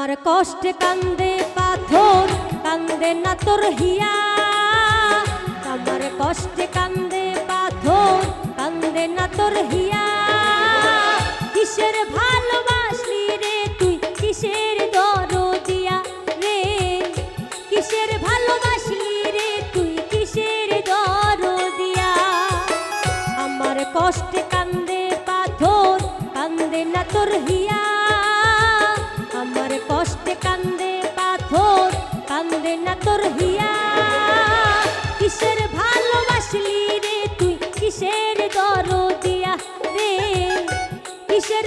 কষ্টে কান্দে পাথর, কান্দে না তোর হিয়া। আমার কষ্টে কান্দে পাথর, কান্দে না তোর হিয়া। কিসের দরদিয়া রে? কিসের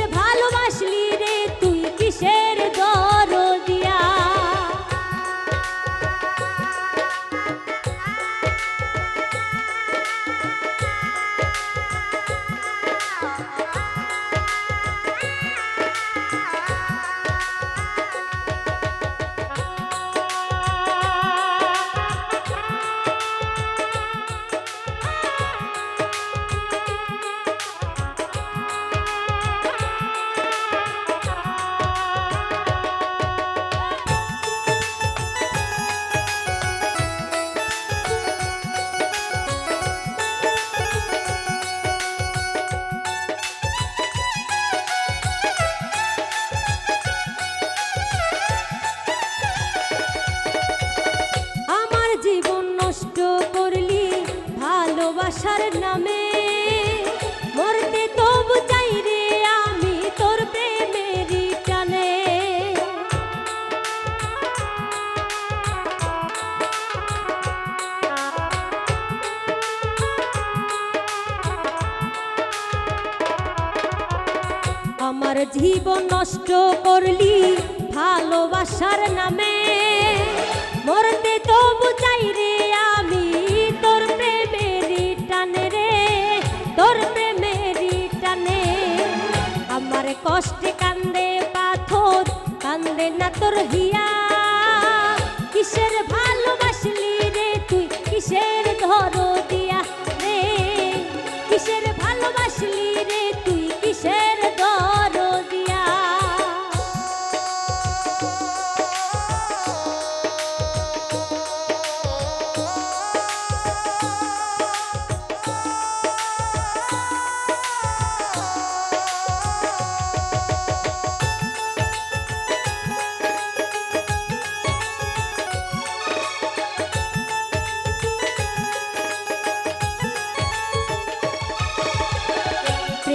চাই রে আমি তোর আমার জীবন নষ্ট করলি ভালোবাসার নামে। মরতে তবু চাই রে কষ্টে কান্দে পাথর কান্দে না তোর হিয়া। কিসের ভালোবাসলি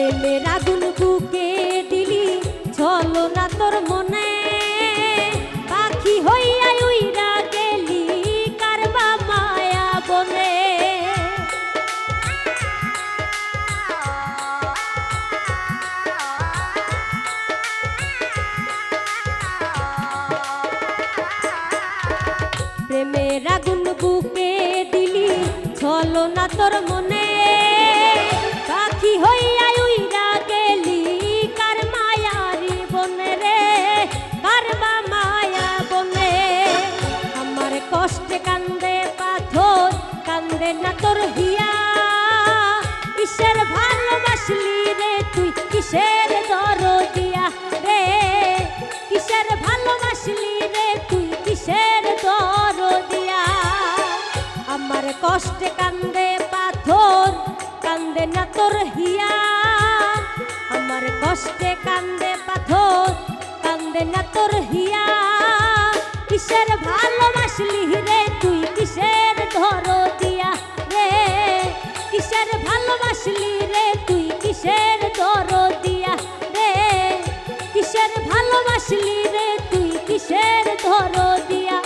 প্রেমের আগুন বুকে দিলি, চলো না তোর মনে। পাখি হইয়া উইরা গেলি কারবা মায়া বনে। প্রেমের আগুন বুকে দিলি, চলো না তোর মনে। কিসের দরদিয়া রে? কিসের ভালোবাসলি রে তুই? কিসের দরদিয়া আমার কষ্টে কান্দে পাথর, কান্দে না তোর হিয়া আমার কষ্টে কান্দে পাথর, কান্দে না তোর হিয়া কিসের ভালোবাসলি রে তুই? কিসের ধর দিয়া রে? কিসের ভালোবাসলি রে তুই? কিসের দর দিয়া রে কিসের ভালোবাসলি রে তুই? কিসের ধর দিয়া